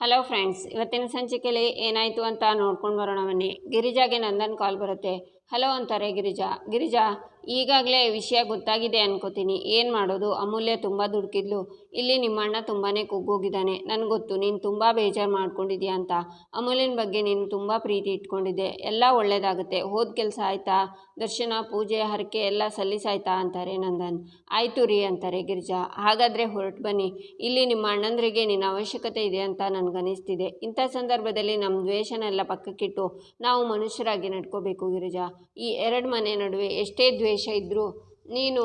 Hello friends ಇವತ್ತಿನ ಸಂಚಿಕೆಯಲ್ಲಿ ಏನಾಯಿತು ಅಂತ ನೋಡ್ಕೊಂಡು ಬರೋಣ ಬನ್ನಿ. ಗಿರಿಜಾಗೆ ನಂದನ್ ಕಾಲ್ ಬರುತ್ತೆ. ಹಲೋ ಅಂತಾರೆ ಗಿರಿಜಾ. ಗಿರಿಜಾ, ಈಗಾಗಲೇ ವಿಷಯ ಗೊತ್ತಾಗಿದೆ ಅನ್ಕೋತೀನಿ. ಏನು ಮಾಡೋದು? ಅಮೂಲ್ಯ ತುಂಬ ದುಡುಕಿದ್ಲು. ಇಲ್ಲಿ ನಿಮ್ಮ ಅಣ್ಣ ತುಂಬಾ ಕುಗ್ಗೋಗಿದ್ದಾನೆ. ನನಗೆ ಗೊತ್ತು, ನೀನು ತುಂಬ ಬೇಜಾರು ಮಾಡ್ಕೊಂಡಿದ್ಯಾ ಅಂತ. ಅಮೂಲ್ಯನ ಬಗ್ಗೆ ನೀನು ತುಂಬ ಪ್ರೀತಿ ಇಟ್ಕೊಂಡಿದ್ದೆ. ಎಲ್ಲ ಒಳ್ಳೇದಾಗುತ್ತೆ. ಹೋದ ಕೆಲಸ ಆಯಿತಾ? ದರ್ಶನ, ಪೂಜೆ, ಹರಕೆ ಎಲ್ಲ ಸಲ್ಲಿಸಾಯ್ತಾ ಅಂತಾರೆ ನಂದನ್. ಆಯಿತು ರೀ ಅಂತಾರೆ ಗಿರಿಜಾ. ಹಾಗಾದರೆ ಹೊರಟು ಬನ್ನಿ. ಇಲ್ಲಿ ನಿಮ್ಮ ಅಣ್ಣಂದ್ರಿಗೆ ನಿನ್ನ ಅವಶ್ಯಕತೆ ಇದೆ ಅಂತ ನನಗನ್ನಿಸ್ತಿದೆ ಇಂಥ ಸಂದರ್ಭದಲ್ಲಿ ನಮ್ಮ ದ್ವೇಷನೆಲ್ಲ ಪಕ್ಕಕ್ಕಿಟ್ಟು ನಾವು ಮನುಷ್ಯರಾಗಿ ನಡ್ಕೋಬೇಕು ಗಿರಿಜಾ. ಈ ಎರಡು ಮನೆ ನಡುವೆ ಎಷ್ಟೇ ದ್ವೇಷ ಇದ್ದರೂ ನೀನು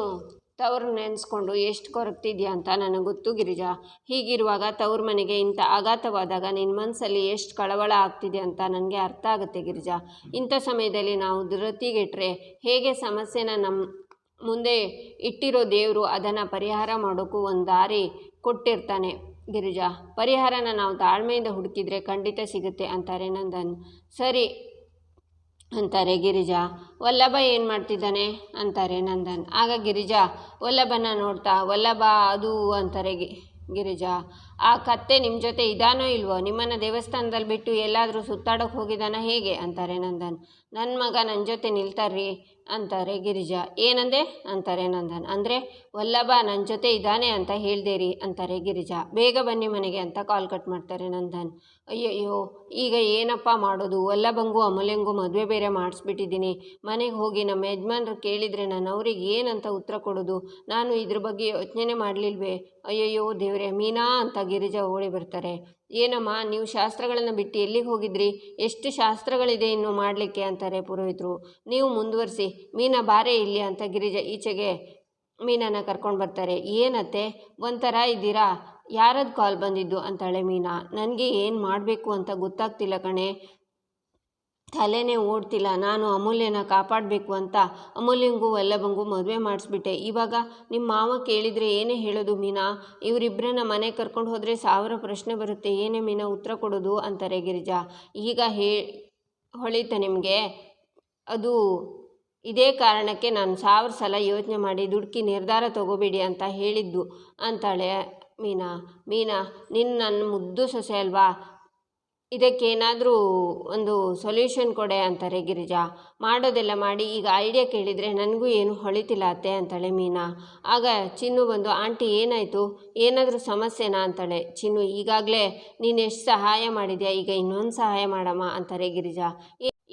ತವರು ನೆನೆಸ್ಕೊಂಡು ಎಷ್ಟು ಕೊರಗ್ತಿದ್ಯಾ ಅಂತ ನನಗೆ ಗೊತ್ತು ಗಿರಿಜಾ. ಹೀಗಿರುವಾಗ ತವ್ರ ಮನೆಗೆ ಇಂಥ ಆಘಾತವಾದಾಗ ನಿನ್ನ ಮನಸ್ಸಲ್ಲಿ ಎಷ್ಟು ಕಳವಳ ಆಗ್ತಿದೆ ಅಂತ ನನಗೆ ಅರ್ಥ ಆಗುತ್ತೆ ಗಿರಿಜಾ. ಇಂಥ ಸಮಯದಲ್ಲಿ ನಾವು ಧೃತಿಗೆಟ್ರೆ ಹೇಗೆ ಸಮಸ್ಯೆನ ನಮ್ಮ ಮುಂದೆ ಇಟ್ಟಿರೋ ದೇವರು ಅದನ್ನು ಪರಿಹಾರ ಮಾಡೋಕ್ಕೂ ಒಂದು ದಾರಿ ಕೊಟ್ಟಿರ್ತಾನೆ ಗಿರಿಜಾ. ಪರಿಹಾರನ ನಾವು ತಾಳ್ಮೆಯಿಂದ ಹುಡುಕಿದ್ರೆ ಖಂಡಿತ ಸಿಗುತ್ತೆ ಅಂತಾರೆ ನಂದನ್. ಸರಿ ಅಂತಾರೆ, ಗಿರಿಜಾ, ವಲ್ಲಭ ಏನು ಮಾಡ್ತಿದ್ದಾನೆ? ಅಂತಾರೆ ನಂದನ್. ಆಗ ಗಿರಿಜಾ, ವಲ್ಲಭನ ನೋಡ್ತಾ, ವಲ್ಲಭ ಅದು ಅಂತಾರೆ ಗಿರಿಜಾ. ಆ ಕತ್ತೆ ನಿಮ್ಮ ಜೊತೆ ಇದಾನೋ ಇಲ್ವೋ? ನಿಮ್ಮನ್ನು ದೇವಸ್ಥಾನದಲ್ಲಿ ಬಿಟ್ಟು ಎಲ್ಲಾದರೂ ಸುತ್ತಾಡೋಕೆ ಹೋಗಿದ್ದಾನ ಹೇಗೆ? ಅಂತಾರೆ ನಂದನ್. ನನ್ನ ಮಗ ನನ್ನ ಜೊತೆ ನಿಲ್ತಾರ್ರಿ ಅಂತಾರೆ, ಗಿರಿಜಾ. ಏನಂದೆ? ಅಂತಾರೆ ನಂದನ್. ಅಂದರೆ, ವಲ್ಲಭ ನನ್ನ ಜೊತೆ ಇದ್ದಾನೆ ಅಂತ ಹೇಳ್ದೇರಿ, ಅಂತಾರೆ ಗಿರಿಜಾ. ಬೇಗ ಬನ್ನಿ ಮನೆಗೆ ಅಂತ ಕಾಲ್ ಕಟ್ ಮಾಡ್ತಾರೆ ನಂದನ್. ಅಯ್ಯಯ್ಯೋ, ಈಗ ಏನಪ್ಪ ಮಾಡೋದು? ವಲ್ಲಭಂಗು ಅಮೂಲ್ಯಂಗೂ ಮದುವೆ ಬೇರೆ ಮಾಡಿಸ್ಬಿಟ್ಟಿದ್ದೀನಿ. ಮನೆಗೆ ಹೋಗಿ ನಮ್ಮ ಯಜಮಾನ್ರು ಕೇಳಿದರೆ ನಾನು ಅವ್ರಿಗೆ ಏನಂತ ಉತ್ತರ ಕೊಡೋದು? ನಾನು ಇದ್ರ ಬಗ್ಗೆ ಯೋಚನೆ ಮಾಡಲಿಲ್ವೇ? ಅಯ್ಯಯ್ಯೋ ದೇವ್ರೆ, ಮೀನಾ ಅಂತ ಗಿರಿಜಾ ಓಡಿ ಬರ್ತಾರೆ. ಏನಮ್ಮ, ನೀವು ಶಾಸ್ತ್ರಗಳನ್ನು ಬಿಟ್ಟು ಎಲ್ಲಿಗೆ ಹೋಗಿದ್ರಿ? ಎಷ್ಟು ಶಾಸ್ತ್ರಗಳಿದೆ ಇನ್ನು ಮಾಡಲಿಕ್ಕೆ? ಅಂತಾರೆ ಪುರೋಹಿತರು. ನೀವು ಮುಂದುವರಿಸಿ, ಮೀನ ಬಾರೆ ಇಲ್ಲಿ ಅಂತ ಗಿರಿಜ ಈಚೆಗೆ ಮೀನನ್ನು ಕರ್ಕೊಂಡು ಬರ್ತಾರೆ. ಏನತ್ತೆ? ಒಂಥರ ಇದ್ದೀರಾ? ಯಾರದ್ದು ಕಾಲ್ ಬಂದಿದ್ದು? ಅಂತಾಳೆ ಮೀನಾ. ನನಗೆ ಏನು ಮಾಡಬೇಕು ಅಂತ ಗೊತ್ತಾಗ್ತಿಲ್ಲ ಕಣೆ. ತಲೆನೇ ಓಡ್ತಿಲ್ಲ. ನಾನು ಅಮೂಲ್ಯನ ಕಾಪಾಡಬೇಕು ಅಂತ ಅಮೂಲ್ಯಂಗೂ ವಲ್ಲಭಂಗೂ ಮದುವೆ ಮಾಡಿಸ್ಬಿಟ್ಟೆ. ಇವಾಗ ನಿಮ್ಮ ಮಾವ ಕೇಳಿದರೆ ಏನೇ ಹೇಳೋದು ಮೀನಾ? ಇವರಿಬ್ಬರನ್ನ ಮನೆ ಕರ್ಕೊಂಡು ಹೋದರೆ ಸಾವಿರ ಪ್ರಶ್ನೆ ಬರುತ್ತೆ. ಏನೇ ಮೀನಾ ಉತ್ತರ ಕೊಡೋದು? ಅಂತಾರೆ ಗಿರಿಜಾ. ಈಗ ಹೇ, ಹೊಳಿತ ನಿಮಗೆ? ಅದು ಇದೇ ಕಾರಣಕ್ಕೆ ನಾನು ಸಾವಿರ ಸಲ ಯೋಚನೆ ಮಾಡಿ ದುಡುಕಿ ನಿರ್ಧಾರ ತಗೋಬೇಡಿ ಅಂತ ಹೇಳಿದ್ದು. ಅಂತಾಳೆ ಮೀನಾ. ಮೀನಾ ನಿನ್ನ ನನ್ನ ಮುದ್ದು ಸೊಸೆ ಅಲ್ವಾ? ಇದಕ್ಕೇನಾದರೂ ಒಂದು ಸೊಲ್ಯೂಷನ್ ಕೊಡೆ ಅಂತಾರೆ ಗಿರಿಜಾ. ಮಾಡೋದೆಲ್ಲ ಮಾಡಿ ಈಗ ಐಡಿಯಾ ಕೇಳಿದರೆ ನನಗೂ ಏನು ಹೊಳಿತಿಲ್ಲ ಅತ್ತೆ ಅಂತಾಳೆ ಮೀನಾ. ಆಗ ಚಿನ್ನು ಬಂದು, ಆಂಟಿ ಏನಾಯಿತು? ಏನಾದರೂ ಸಮಸ್ಯೆನಾ? ಅಂತಾಳೆ. ಚಿನ್ನು, ಈಗಾಗಲೇ ನೀನು ಎಷ್ಟು ಸಹಾಯ ಮಾಡಿದ್ಯಾ? ಈಗ ಇನ್ನೊಂದು ಸಹಾಯ ಮಾಡಮ್ಮ, ಅಂತಾರೆ ಗಿರಿಜಾ.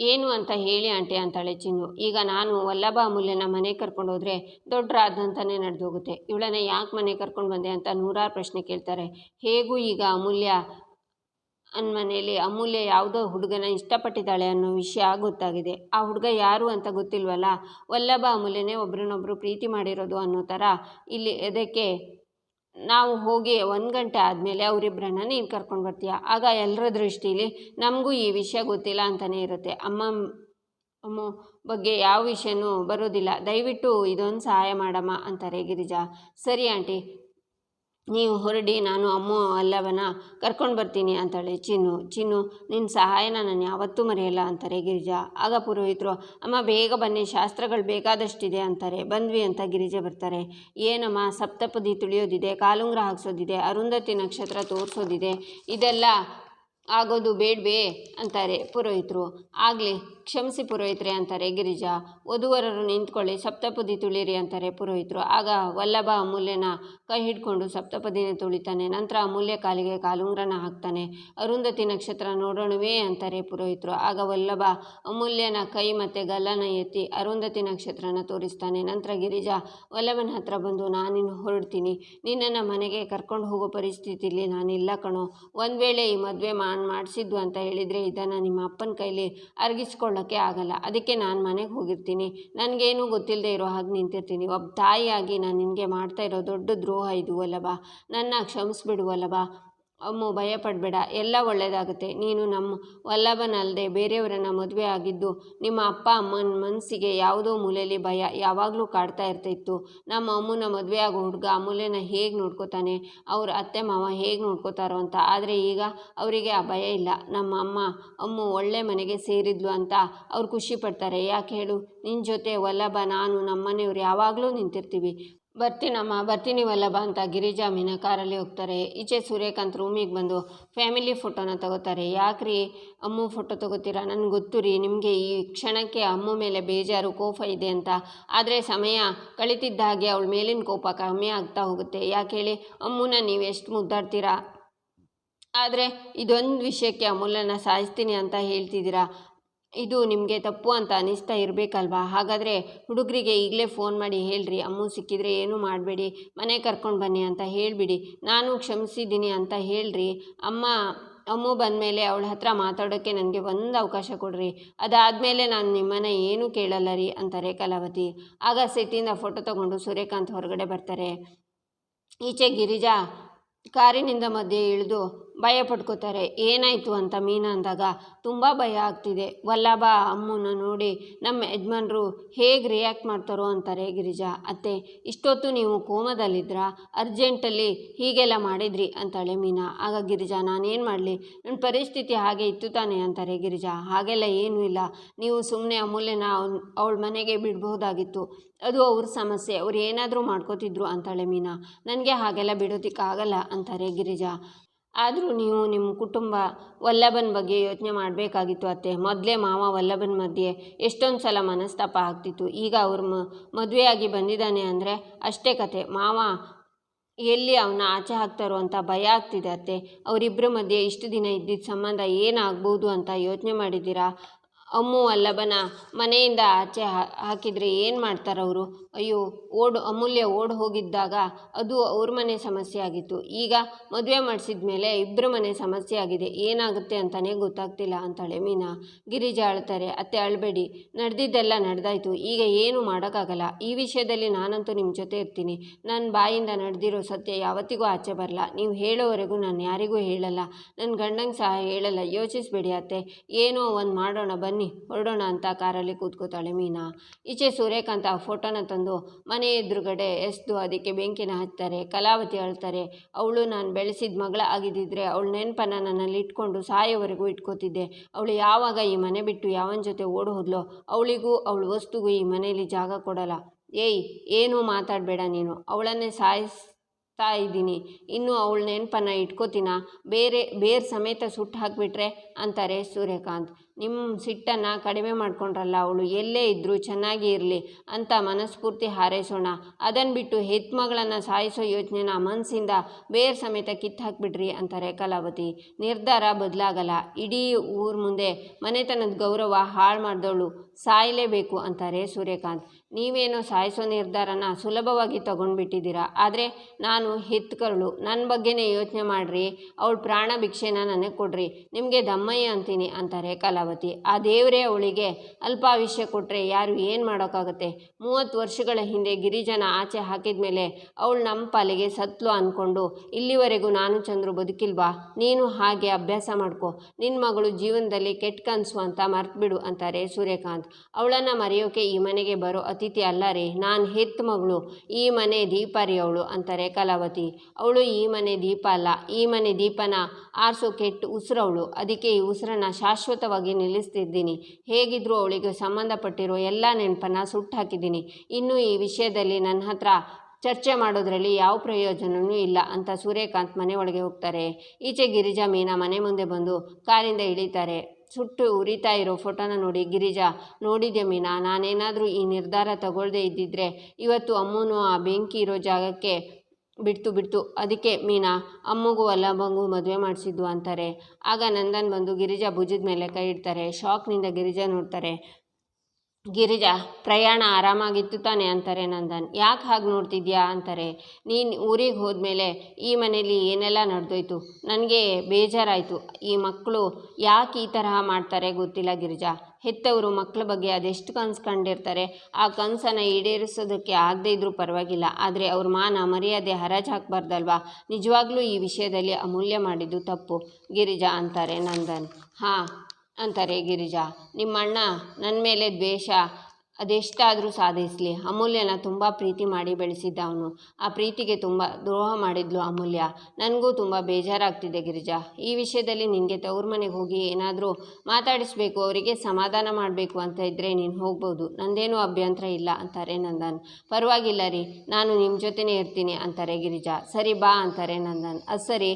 ಏನು ಅಂತ ಹೇಳಿ ಆಂಟಿ, ಅಂತಾಳೆ ಚಿನ್ನು. ಈಗ ನಾನು ವಲ್ಲಭ ಅಮೂಲ್ಯನ ಮನೆ ಕರ್ಕೊಂಡು ಹೋದರೆ ದೊಡ್ಡ ರಾದಂತಾನೆ ನಡೆದು ಹೋಗುತ್ತೆ ಇವಳನ್ನ ಯಾಕೆ ಮನೆ ಕರ್ಕೊಂಡು ಬಂದೆ ಅಂತ ನೂರಾರು ಪ್ರಶ್ನೆ ಕೇಳ್ತಾರೆ. ಹೇಗೂ ಈಗ ಅಮೂಲ್ಯ ಮನೆಯಲ್ಲಿ ಅಮೂಲ್ಯ ಯಾವುದೋ ಹುಡುಗನ ಇಷ್ಟಪಟ್ಟಿದ್ದಾಳೆ ಅನ್ನೋ ವಿಷಯ ಗೊತ್ತಾಗಿದೆ. ಆ ಹುಡುಗ ಯಾರು ಅಂತ ಗೊತ್ತಿಲ್ವಲ್ಲ? ವಲ್ಲಭ ಅಮೂಲ್ಯನೇ ಒಬ್ರನ್ನೊಬ್ರು ಪ್ರೀತಿ ಮಾಡಿರೋದು ಅನ್ನೋ ಥರ ಇಲ್ಲಿ ಅದಕ್ಕೆ ನಾವು ಹೋಗಿ ಒಂದು ಗಂಟೆ ಆದಮೇಲೆ ಅವರಿಬ್ಬರನ್ನ ನೀನು ಕರ್ಕೊಂಡು ಬರ್ತೀಯ? ಆಗ ಎಲ್ಲರ ದೃಷ್ಟಿಲಿ ನಮಗೂ ಈ ವಿಷಯ ಗೊತ್ತಿಲ್ಲ ಅಂತಲೇ ಇರುತ್ತೆ. ಅಮ್ಮ ಅಮ್ಮ ಬಗ್ಗೆ ಯಾವ ವಿಷಯನೂ ಬರೋದಿಲ್ಲ. ದಯವಿಟ್ಟು ಇದೊಂದು ಸಹಾಯ ಮಾಡಮ್ಮ ಅಂತಾರೆ ಗಿರಿಜಾ. ಸರಿ ಆಂಟಿ ನೀವು ಹೊರಡಿ, ನಾನು ಅಮ್ಮ ಅಲ್ಲವನ, ಕರ್ಕೊಂಡು ಬರ್ತೀನಿ ಅಂತಾಳೆ ಚಿನ್ನು. ಚಿನ್ನು ನಿನ್ನ ಸಹಾಯನ ನಾನು ಯಾವತ್ತೂ ಮರೆಯಲ್ಲ ಅಂತಾರೆ ಗಿರಿಜಾ. ಆಗ ಪುರೋಹಿತರು, ಅಮ್ಮ ಬೇಗ ಬನ್ನಿ, ಶಾಸ್ತ್ರಗಳು ಬೇಕಾದಷ್ಟಿದೆ ಅಂತಾರೆ. ಬಂದ್ವಿ ಅಂತ ಗಿರಿಜಾ ಬರ್ತಾರೆ. ಏನಮ್ಮ, ಸಪ್ತಪದಿ ತುಳಿಯೋದಿದೆ ಕಾಲುಂಗ್ರ ಹಾಕ್ಸೋದಿದೆ, ಅರುಂಧತಿ ನಕ್ಷತ್ರ ತೋರಿಸೋದಿದೆ. ಇದೆಲ್ಲ ಆಗೋದು ಬೇಡವೇ ಅಂತಾರೆ ಪುರೋಹಿತರು. ಆಗಲಿ, ಕ್ಷಮಿಸಿ ಪುರೋಹಿತರೆ ಅಂತಾರೆ ಗಿರಿಜಾ. ವಧುವರರು ನಿಂತ್ಕೊಳ್ಳಿ, ಸಪ್ತಪದಿ ತುಳಿರಿ ಅಂತಾರೆ ಪುರೋಹಿತರು. ಆಗ ವಲ್ಲಭ ಅಮೂಲ್ಯನ ಕೈ ಹಿಡ್ಕೊಂಡು ಸಪ್ತಪದಿನ ತುಳಿತಾನೆ. ನಂತರ ಅಮೂಲ್ಯ ಕಾಲಿಗೆ ಕಾಲುಂಗ್ರನ ಹಾಕ್ತಾನೆ. ಅರುಂಧತಿ ನಕ್ಷತ್ರ ನೋಡೋಣವೇ ಅಂತಾರೆ ಪುರೋಹಿತರು. ಆಗ ವಲ್ಲಭ ಅಮೂಲ್ಯನ ಕೈ ಮತ್ತು ಗಲ್ಲನ ಎತ್ತಿ ಅರುಂಧತಿ ನಕ್ಷತ್ರನ ತೋರಿಸ್ತಾನೆ. ನಂತರ ಗಿರಿಜಾ, ವಲ್ಲಭನ ಹತ್ರ ಬಂದು, ನಾನಿನ್ನು ಹೊರಡ್ತೀನಿ. ನಿನ್ನನ್ನು ಮನೆಗೆ ಕರ್ಕೊಂಡು ಹೋಗೋ ಪರಿಸ್ಥಿತಿಲಿ ನಾನಿಲ್ಲ ಕಣೋ. ಒಂದು ವೇಳೆ ಈ ಮದುವೆ ಮಾಡ್ ಮಾಡಿಸಿದ್ದು ಅಂತ ಹೇಳಿದರೆ ಇದನ್ನು ನಿಮ್ಮ ಅಪ್ಪನ ಕೈಲಿ ಅರಗಿಸ್ಕೊಳ್ಳೋಕ್ಕೆ ಆಗಲ್ಲ. ಅದಕ್ಕೆ ನಾನು ಮನೆಗೆ ಹೋಗಿರ್ತೀನಿ. ನನಗೇನು ಗೊತ್ತಿಲ್ಲದೆ ಇರೋ ಹಾಗೆ ನಿಂತಿರ್ತೀನಿ. ಒಬ್ಬ ತಾಯಿಯಾಗಿ ನಾನು ನಿನಗೆ ಮಾಡ್ತಾ ಇರೋ ದೊಡ್ಡ ದ್ರೋಹ ಇದು ವಲ್ಲಭ ನನ್ನ ಕ್ಷಮಿಸ್ಬಿಡು ವಲ್ಲಭ ಅಮ್ಮು ಭಯ ಪಡಬೇಡ ಎಲ್ಲ ಒಳ್ಳೆಯದಾಗುತ್ತೆ ನೀನು ನಮ್ಮ ವಲ್ಲಭನಲ್ಲದೆ ಬೇರೆಯವರನ್ನು ಮದುವೆ ಆಗಿದ್ದು, ನಿಮ್ಮ ಅಪ್ಪ ಅಮ್ಮನ ಮನಸ್ಸಿಗೆ ಯಾವುದೋ ಮೂಲೆಯಲ್ಲಿ ಭಯ ಯಾವಾಗಲೂ ಕಾಡ್ತಾ ಇರ್ತಿತ್ತು. ನಮ್ಮ ಅಮ್ಮನ ಮದುವೆ ಆಗೋ ಹುಡುಗ ಅಮೂಲ್ಯನ ಹೇಗೆ ನೋಡ್ಕೋತಾನೆ? ಅವ್ರ ಅತ್ತೆ, ಮಾವ ಹೇಗೆ ನೋಡ್ಕೋತಾರೋ ಅಂತ. ಆದರೆ ಈಗ ಅವರಿಗೆ ಆ ಭಯ ಇಲ್ಲ. ನಮ್ಮ ಅಮ್ಮ, ಅಮ್ಮು ಒಳ್ಳೆ ಮನೆಗೆ ಸೇರಿದ್ಲು ಅಂತ ಅವ್ರು ಖುಷಿ ಪಡ್ತಾರೆ. ಯಾಕೆ ಹೇಳು? ನಿನ್ನ ಜೊತೆ ವಲ್ಲಭ, ನಾನು, ನಮ್ಮನೆಯವ್ರು ಯಾವಾಗಲೂ ನಿಂತಿರ್ತೀವಿ. ಬರ್ತೀನಮ್ಮ ಬರ್ತೀನಿ ವಲ್ಲಭ ಅಂತ ಗಿರಿಜಾ ಮೀನಾ ಕಾರಲ್ಲಿ ಹೋಗ್ತಾರೆ. ಈಚೆ ಸೂರ್ಯಕಾಂತ್ ರೂಮಿಗೆ ಬಂದು ಫ್ಯಾಮಿಲಿ ಫೋಟೋನ ತಗೋತಾರೆ. ಯಾಕ್ರಿ ಅಮ್ಮು ಫೋಟೋ ತಗೋತೀರಾ? ನನಗೆ ಗೊತ್ತು ರೀ, ನಿಮಗೆ ಈ ಕ್ಷಣಕ್ಕೆ ಅಮ್ಮು ಮೇಲೆ ಬೇಜಾರು, ಕೋಪ ಇದೆ ಅಂತ. ಆದರೆ ಸಮಯ ಕಳಿತಿದ್ದ ಹಾಗೆ ಅವಳ ಮೇಲಿನ ಕೋಪ ಕಮ್ಮಿ ಆಗ್ತಾ ಹೋಗುತ್ತೆ. ಯಾಕೆ ಹೇಳಿ? ಅಮ್ಮನ ನೀವು ಎಷ್ಟು ಮುದ್ದಾಡ್ತೀರಾ? ಆದರೆ ಇದೊಂದು ವಿಷಯಕ್ಕೆ ಅಮೂಲ್ಯನ ಸಾಯಿಸ್ತೀನಿ ಅಂತ ಹೇಳ್ತಿದ್ದೀರಾ? ಇದು ನಿಮಗೆ ತಪ್ಪು ಅಂತ ಅನಿಸ್ತಾ ಇರಬೇಕಲ್ವಾ? ಹಾಗಾದರೆ ಹುಡುಗರಿಗೆ ಈಗಲೇ ಫೋನ್ ಮಾಡಿ ಹೇಳ್ರಿ. ಅಮ್ಮು ಸಿಕ್ಕಿದ್ರೆ ಏನೂ ಮಾಡಬೇಡಿ. ಮನೆ ಕರ್ಕೊಂಡು ಬನ್ನಿ ಅಂತ ಹೇಳಿಬಿಡಿ. ನಾನು ಕ್ಷಮಿಸಿದ್ದೀನಿ ಅಂತ ಹೇಳ್ರಿ. ಅಮ್ಮ, ಅಮ್ಮು ಬಂದಮೇಲೆ ಅವಳ ಹತ್ರ ಮಾತಾಡೋಕ್ಕೆ ನನಗೆ ಒಂದು ಅವಕಾಶ ಕೊಡ್ರಿ. ಅದಾದಮೇಲೆ ನಾನು ನಿಮ್ಮನ್ನ ಏನೂ ಕೇಳಲ್ಲ ರೀ ಅಂತಾರೆ ಕಲಾವತಿ. ಆಗ ಸಿಟ್ಟಿಂದ ಫೋಟೋ ತಗೊಂಡು ಸೂರ್ಯಕಾಂತ್ ಹೊರಗಡೆ ಬರ್ತಾರೆ. ಈಚೆ ಗಿರಿಜಾ, ಕಾರಿನಿಂದ ಮಧ್ಯೆ ಇಳಿದು ಭಯ ಪಡ್ಕೋತಾರೆ ಏನಾಯಿತು ಅಂತ ಮೀನಾ ಅಂದಾಗ, ತುಂಬ ಭಯ ಆಗ್ತಿದೆ. ವಲ್ಲಭ ಅಮ್ಮನ ನೋಡಿ. ನಮ್ಮ ಯಜಮಾನ್ರು ಹೇಗೆ ರಿಯಾಕ್ಟ್ ಮಾಡ್ತಾರೋ ಅಂತಾರೆ ಗಿರಿಜಾ. ಅತ್ತೆ, ಇಷ್ಟೊತ್ತು ನೀವು ಕೋಮದಲ್ಲಿದ್ರಾ? ಅರ್ಜೆಂಟಲ್ಲಿ ಹೀಗೆಲ್ಲ ಮಾಡಿದ್ರಿ ಅಂತಾಳೆ ಮೀನಾ. ಆಗ ಗಿರಿಜಾ, ನಾನೇನು ಮಾಡಲಿ? ನನ್ನ ಪರಿಸ್ಥಿತಿ ಹಾಗೆ ಇತ್ತು ತಾನೆ ಅಂತಾರೆ ಗಿರಿಜಾ. ಹಾಗೆಲ್ಲ ಏನೂ ಇಲ್ಲ. ನೀವು ಸುಮ್ಮನೆ ಅಮೂಲ್ಯನ ಅವಳ ಮನೆಗೆ ಬಿಡ್ಬೋದಾಗಿತ್ತು ಅದು ಅವ್ರ ಸಮಸ್ಯೆ. ಅವ್ರು ಏನಾದರೂ ಮಾಡ್ಕೋತಿದ್ರು ಅಂತಾಳೆ ಮೀನಾ. ನನಗೆ ಹಾಗೆಲ್ಲ ಬಿಡೋದಕ್ಕಾಗಲ್ಲ ಅಂತಾರೆ ಗಿರಿಜಾ. ಆದರೂ ನೀವು ನಿಮ್ಮ ಕುಟುಂಬ ವಲ್ಲಭನ ಬಗ್ಗೆ ಯೋಚನೆ ಮಾಡಬೇಕಾಗಿತ್ತು ಅತ್ತೆ. ಮೊದಲೇ ಮಾವ ವಲ್ಲಭನ ಮಧ್ಯೆ ಎಷ್ಟೊಂದು ಸಲ ಮನಸ್ತಾಪ ಆಗ್ತಿತ್ತು. ಈಗ ಅವ್ರ ಮ, ಮದುವೆಯಾಗಿ ಬಂದಿದ್ದಾನೆ ಅಂದರೆ ಅಷ್ಟೇ ಕತೆ. ಮಾವ ಎಲ್ಲಿ ಅವನ ಆಚೆ ಹಾಕ್ತಾರೋ ಅಂತ ಭಯ ಆಗ್ತಿದೆ ಅತ್ತೆ. ಅವರಿಬ್ಬರ ಮಧ್ಯೆ ಇಷ್ಟು ದಿನ ಇದ್ದಿದ್ದ ಸಂಬಂಧ ಏನಾಗ್ಬೋದು ಅಂತ ಯೋಚನೆ ಮಾಡಿದ್ದೀರಾ? ಅಮ್ಮು ವಲ್ಲಭನ ಮನೆಯಿಂದ ಆಚೆ ಹಾಕಿದರೆ ಏನು ಮಾಡ್ತಾರವರು ಅಯ್ಯೋ, ಓಡ್, ಅಮೂಲ್ಯ ಓಡ್ ಹೋಗಿದ್ದಾಗ ಅದು ಅವ್ರ ಮನೆ ಸಮಸ್ಯೆ ಆಗಿತ್ತು. ಈಗ ಮದುವೆ ಮಾಡಿಸಿದ ಮೇಲೆ ಇಬ್ಬರ ಮನೆ ಸಮಸ್ಯೆ ಆಗಿದೆ. ಏನಾಗುತ್ತೆ ಅಂತಲೇ ಗೊತ್ತಾಗ್ತಿಲ್ಲ ಅಂತಾಳೆ ಮೀನಾ. ಗಿರಿಜಾ ಅಳ್ತಾರೆ, ಅತ್ತೆ ಅಳಬೇಡಿ. ನಡೆದಿದ್ದೆಲ್ಲ ನಡೆದಾಯಿತು. ಈಗ ಏನು ಮಾಡೋಕ್ಕಾಗಲ್ಲ. ಈ ವಿಷಯದಲ್ಲಿ ನಾನಂತೂ ನಿಮ್ಮ ಜೊತೆ ಇರ್ತೀನಿ. ನನ್ನ ಬಾಯಿಂದ ನಡೆದಿರೋ ಸತ್ಯ ಯಾವತ್ತಿಗೂ ಆಚೆ ಬರಲ್ಲ. ನೀವು ಹೇಳೋವರೆಗೂ ನಾನು ಯಾರಿಗೂ ಹೇಳಲ್ಲ. ನನ್ನ ಗಂಡಂಗೆ ಸಹ ಹೇಳಲ್ಲ. ಯೋಚಿಸ್ಬೇಡಿ ಅತ್ತೆ. ಏನೋ ಒಂದು ಮಾಡೋಣ. ಬನ್ನಿ. ಹೊರಡೋಣ ಅಂತ ಕಾರಲ್ಲಿ ಕೂತ್ಕೋತಾಳೆ ಮೀನಾ. ಈಚೆ ಸೂರ್ಯಕಾಂತ ಫೋಟೋನ ತಂದು ಮನೆ ಎದುರುಗಡೆ ಎಸ್ದು ಅದಕ್ಕೆ ಬೆಂಕಿನ ಹಚ್ತಾರೆ ಕಲಾವತಿ ಅಳ್ತಾರೆ. ಅವಳು, ನಾನು ಬೆಳೆಸಿದ ಮಗಳ ಆಗಿದ್ದಿದ್ರೆ ಅವಳ ನೆನಪನ್ನು ನನ್ನಲ್ಲಿ ಇಟ್ಕೊಂಡು ಸಾಯೋವರೆಗೂ ಇಟ್ಕೋತಿದ್ದೆ. ಅವಳು ಯಾವಾಗ ಈ ಮನೆ ಬಿಟ್ಟು ಯಾವನ ಜೊತೆ ಓಡ್ ಅವಳಿಗೂ ಅವಳ ವಸ್ತುಗೂ ಈ ಮನೆಯಲ್ಲಿ ಜಾಗ ಕೊಡಲ್ಲ. ಏಯ್, ಏನೂ ಮಾತಾಡಬೇಡ ನೀನು. ಅವಳನ್ನೇ ಸಾಯಿಸ್ತಾ ಇದ್ದೀನಿ. ಇನ್ನು ಅವಳು ನೆನಪನ್ನು ಇಟ್ಕೋತೀನ? ಬೇರೆ ಬೇರೆ ಸಮೇತ ಸುಟ್ಟು ಹಾಕಿಬಿಟ್ರೆ ಅಂತಾರೆ ಸೂರ್ಯಕಾಂತ್. ನಿಮ್ಮ ಸಿಟ್ಟನ್ನು ಕಡಿಮೆ ಮಾಡ್ಕೊಂಡ್ರಲ್ಲ ಅವಳು, ಎಲ್ಲೇ ಇದ್ದರೂ ಚೆನ್ನಾಗಿ ಇರಲಿ ಅಂತ ಮನಸ್ಫೂರ್ತಿ ಹಾರೈಸೋಣ. ಅದನ್ನು ಬಿಟ್ಟು ಹೆತ್ಮಗಳನ್ನು ಸಾಯಿಸೋ ಯೋಚನೆನ ಮನಸ್ಸಿಂದ ಬೇರೆ ಸಮೇತ ಕಿತ್ತು ಹಾಕಿಬಿಡ್ರಿ ಅಂತಾರೆ ಕಲಾವತಿ. ನಿರ್ಧಾರ ಬದಲಾಗಲ್ಲ. ಇಡೀ ಊರ ಮುಂದೆ ಮನೆತನದ ಗೌರವ ಹಾಳು ಮಾಡಿದವಳು ಸಾಯಲೇಬೇಕು ಅಂತಾರೆ ಸೂರ್ಯಕಾಂತ್. ನೀವೇನೋ ಸಾಯಿಸೋ ನಿರ್ಧಾರನ ಸುಲಭವಾಗಿ ತಗೊಂಡ್ಬಿಟ್ಟಿದ್ದೀರಾ? ಆದರೆ ನಾನು ಹೆತ್ಕರಳು. ನನ್ನ ಬಗ್ಗೆನೇ ಯೋಚನೆ ಮಾಡಿರಿ. ಅವಳ ಪ್ರಾಣ ಭಿಕ್ಷೆನ ನನಗೆ ಕೊಡ್ರಿ. ನಿಮಗೆ ದಮ್ಮಯ್ಯ ಅಂತೀನಿ ಅಂತಾರೆ ಕಲಾವತಿ. ಆ ದೇವರೇ ಅವಳಿಗೆ ಅಲ್ಪಾವಿಷ್ಯ ಕೊಟ್ಟರೆ ಯಾರು ಏನು ಮಾಡೋಕ್ಕಾಗುತ್ತೆ? ಮೂವತ್ತು ವರ್ಷಗಳ ಹಿಂದೆ ಗಿರಿಜನ ಆಚೆ ಹಾಕಿದ ಮೇಲೆ ಅವಳು ನಮ್ಮ ಪಾಲಿಗೆ ಸತ್ಲು ಅಂದ್ಕೊಂಡು ಇಲ್ಲಿವರೆಗೂ ನಾನು ಚಂದ್ರು ಬದುಕಿಲ್ವಾ? ನೀನು ಹಾಗೆ ಅಭ್ಯಾಸ ಮಾಡ್ಕೊ. ನಿನ್ನ ಮಗಳು ಜೀವನದಲ್ಲಿ ಕೆಟ್ಟ ಕನಸು ಅಂತ ಮರ್ತ್ಬಿಡು ಅಂತಾರೆ ಸೂರ್ಯಕಾಂತ್. ಅವಳನ್ನು ಮರೆಯೋಕೆ ಈ ಮನೆಗೆ ಬರೋ ಅತಿಥಿ ಅಲ್ಲ ರೀ, ನಾನು ಹೆತ್ತ ಮಗಳು, ಈ ಮನೆ ದೀಪ ರೀ ಅವಳು ಅಂತಾರೆ ಕಲಾವತಿ. ಅವಳು ಈ ಮನೆ ದೀಪ ಅಲ್ಲ, ಈ ಮನೆ ದೀಪನ ಆರಿಸೋ ಕೆಟ್ಟು ಉಸಿರವಳು ಅದಕ್ಕೆ ಈ ಉಸಿರನ್ನ ಶಾಶ್ವತವಾಗಿ ನಿಲ್ಲಿಸ್ತಿದ್ದೀನಿ. ಹೇಗಿದ್ರೂ ಅವಳಿಗೆ ಸಂಬಂಧಪಟ್ಟಿರೋ ಎಲ್ಲ ನೆನಪನ್ನು ಸುಟ್ಟು ಹಾಕಿದ್ದೀನಿ. ಇನ್ನು ಈ ವಿಷಯದಲ್ಲಿ ನನ್ನ ಹತ್ರ ಚರ್ಚೆ ಮಾಡೋದ್ರಲ್ಲಿ ಯಾವ ಪ್ರಯೋಜನವೂ ಇಲ್ಲ ಅಂತ ಸೂರ್ಯಕಾಂತ್ ಮನೆ ಒಳಗೆ ಹೋಗ್ತಾರೆ. ಈಚೆ ಗಿರಿಜಾ ಮೀನಾ ಮನೆ ಮುಂದೆ ಬಂದು ಕಾರಿಂದ ಇಳಿತಾರೆ. ಸುಟ್ಟು ಉರಿತಾ ಇರೋ ಫೋಟೋನ ನೋಡಿ, ಗಿರಿಜಾ ನೋಡಿದೆ ಮೀನಾ? ನಾನೇನಾದರೂ ಈ ನಿರ್ಧಾರ ತಗೊಳ್ಳದೇ ಇದ್ದಿದ್ರೆ ಇವತ್ತು ಅಮ್ಮನೂ ಆ ಬೆಂಕಿ ಇರೋ ಜಾಗಕ್ಕೆ ಬಿಡ್ತು ಬಿಡ್ತು. ಅದಕ್ಕೆ ಮೀನಾ, ಅಮ್ಮಗೂ ವಲ್ಲಭಂಗೂ ಮದುವೆ ಮಾಡಿಸಿದ್ದು ಅಂತಾರೆ. ಆಗ ನಂದನ್ ಬಂದು ಗಿರಿಜಾ ಭುಜದ ಮೇಲೆ ಕೈ ಇಡ್ತಾರೆ. ಶಾಕ್ನಿಂದ ಗಿರಿಜಾ ನೋಡ್ತಾರೆ. ಗಿರಿಜಾ, ಪ್ರಯಾಣ ಆರಾಮಾಗಿತ್ತು ತಾನೆ ಅಂತಾರೆ ನಂದನ್. ಯಾಕೆ ಹಾಗೆ ನೋಡ್ತಿದ್ಯಾ ಅಂತಾರೆ. ನೀನು ಊರಿಗೆ ಹೋದ್ಮೇಲೆ ಈ ಮನೇಲಿ ಏನೆಲ್ಲ ನಡೆದೋಯ್ತು? ನನಗೆ ಬೇಜಾರಾಯಿತು. ಈ ಮಕ್ಕಳು ಯಾಕೆ ಈ ತರಹ ಮಾಡ್ತಾರೆ ಗೊತ್ತಿಲ್ಲ ಗಿರಿಜಾ. ಹೆತ್ತವರು ಮಕ್ಕಳ ಬಗ್ಗೆ ಅದೆಷ್ಟು ಕನಸು ಕಂಡಿರ್ತಾರೆ. ಆ ಕನಸನ್ನು ಈಡೇರಿಸೋದಕ್ಕೆ ಆಗದೇ ಇದ್ರೂ ಪರವಾಗಿಲ್ಲ. ಆದರೆ ಅವ್ರ ಮಾನ ಮರ್ಯಾದೆ ಹರಾಜು ಹಾಕಬಾರ್ದಲ್ವಾ? ನಿಜವಾಗ್ಲೂ ಈ ವಿಷಯದಲ್ಲಿ ಅಮೂಲ್ಯ ಮಾಡಿದ್ದು ತಪ್ಪು, ಗಿರಿಜಾ ಅಂತಾರೆ ನಂದನ್. ಹಾಂ ಅಂತಾರೆ ಗಿರಿಜಾ. ನಿಮ್ಮಣ್ಣ ನನ್ನ ಮೇಲೆ ದ್ವೇಷ ಅದೆಷ್ಟಾದರೂ ಸಾಧಿಸಲಿ. ಅಮೂಲ್ಯನ ತುಂಬ ಪ್ರೀತಿ ಮಾಡಿ ಬೆಳೆಸಿದ್ದ ಅವನು ಆ ಪ್ರೀತಿಗೆ ತುಂಬ ದ್ರೋಹ ಮಾಡಿದ್ಲು ಅಮೂಲ್ಯ. ನನಗೂ ತುಂಬ ಬೇಜಾರಾಗ್ತಿದೆ ಗಿರಿಜಾ. ಈ ವಿಷಯದಲ್ಲಿ ನಿನಗೆ ತವ್ರ ಮನೆಗೆ ಹೋಗಿ ಏನಾದರೂ ಮಾತಾಡಿಸ್ಬೇಕು, ಅವರಿಗೆ ಸಮಾಧಾನ ಮಾಡಬೇಕು ಅಂತ ಇದ್ದರೆ ನೀನು ಹೋಗ್ಬೋದು. ನಂದೇನು ಅಭ್ಯಂತರ ಇಲ್ಲ ಅಂತಾರೆ ನಂದನ್. ಪರವಾಗಿಲ್ಲ ರೀ, ನಾನು ನಿಮ್ಮ ಜೊತೆನೇ ಇರ್ತೀನಿ ಅಂತಾರೆ ಗಿರಿಜಾ. ಸರಿ ಬಾ ಅಂತಾರೆ ನಂದನ್. ಅದು ಸರಿ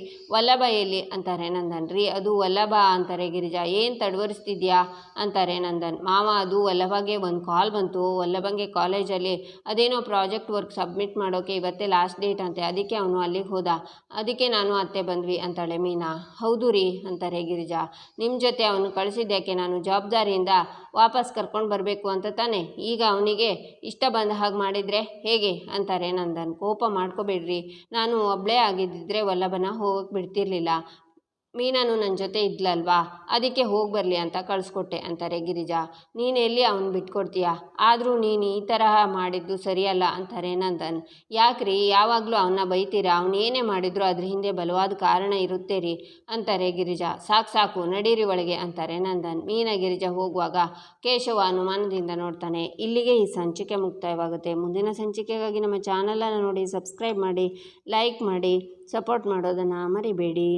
ಎಲ್ಲಿ? ಅಂತಾರೆ ನಂದನ್. ರೀ, ಅದು ವಲ್ಲಭ ಅಂತಾರೆ ಗಿರಿಜಾ. ಏನು ತಡವರಿಸ್ತಿದ್ಯಾ? ಅಂತಾರೆ ನಂದನ್. ಮಾವ, ಅದು ವಲ್ಲಭಗೆ ಒಂದು ಕಾಲ್ ಬಂತು. ವಲ್ಲಭಂಗೆ ಕಾಲೇಜಲ್ಲಿ ಅದೇನೋ ಪ್ರಾಜೆಕ್ಟ್ ವರ್ಕ್ ಸಬ್ಮಿಟ್ ಮಾಡೋಕೆ ಇವತ್ತೇ ಲಾಸ್ಟ್ ಡೇಟ್ ಅಂತೆ. ಅದಕ್ಕೆ ಅವನು ಅಲ್ಲಿಗೆ ಹೋದ. ಅದಕ್ಕೆ ನಾನು ಅತ್ತೆ ಬಂದ್ವಿ ಅಂತಾಳೆ ಮೀನಾ. ಹೌದು ರೀ ಅಂತಾರೆ ಗಿರಿಜಾ. ನಿಮ್ಮ ಜೊತೆ ಅವನು ಕಳಿಸಿದ್ದಕ್ಕೆ ನಾನು ಜವಾಬ್ದಾರಿಯಿಂದ ವಾಪಸ್ ಕರ್ಕೊಂಡು ಬರಬೇಕು ಅಂತ ತಾನೆ? ಈಗ ಅವನಿಗೆ ಇಷ್ಟ ಬಂದ ಹಾಗೆ ಮಾಡಿದರೆ ಹೇಗೆ ಅಂತಾರೆ ನಂದನ್. ಕೋಪ ಮಾಡ್ಕೋಬೇಡ್ರಿ. ನಾನು ಒಬ್ಬಳೇ ಆಗಿದ್ದಿದ್ರೆ ವಲ್ಲಭನ ಹೋಗಕ್ಕೆ ಬಿಡ್ತಿರ್ಲಿಲ್ಲ. ಮೀನಾನು ನನ್ನ ಜೊತೆ ಇದ್ಲಲ್ವಾ? ಅದಕ್ಕೆ ಹೋಗಿ ಬರಲಿ ಅಂತ ಕಳಿಸ್ಕೊಟ್ಟೆ ಅಂತಾರೆ ಗಿರಿಜಾ. ನೀನು ಎಲ್ಲಿ ಅವನು ಬಿಟ್ಕೊಡ್ತೀಯಾ? ಆದರೂ ನೀನು ಈ ತರಹ ಮಾಡಿದ್ದು ಸರಿಯಲ್ಲ ಅಂತಾರೆ ನಂದನ್. ಯಾಕ್ರಿ? ಯಾವಾಗಲೂ ಅವನ್ನ ಬೈತೀರ? ಅವನು ಏನೇ ಮಾಡಿದ್ರು ಅದ್ರ ಹಿಂದೆ ಬಲವಾದ ಕಾರಣ ಇರುತ್ತೆ ರೀ ಅಂತಾರೆ ಗಿರಿಜಾ. ಸಾಕು ಸಾಕು, ನಡೀರಿ ಒಳಗೆ ಅಂತಾರೆ ನಂದನ್. ಮೀನ ಗಿರಿಜಾ ಹೋಗುವಾಗ ಕೇಶವ ಅನುಮಾನದಿಂದ ನೋಡ್ತಾನೆ, ಇಲ್ಲಿಗೆ ಈ ಸಂಚಿಕೆ ಮುಕ್ತಾಯವಾಗುತ್ತೆ. ಮುಂದಿನ ಸಂಚಿಕೆಗಾಗಿ ನಮ್ಮ ಚಾನಲನ್ನು ನೋಡಿ ಸಬ್ಸ್ಕ್ರೈಬ್ ಮಾಡಿ, ಲೈಕ್ ಮಾಡಿ, ಸಪೋರ್ಟ್ ಮಾಡೋದನ್ನು ಮರಿಬೇಡಿ.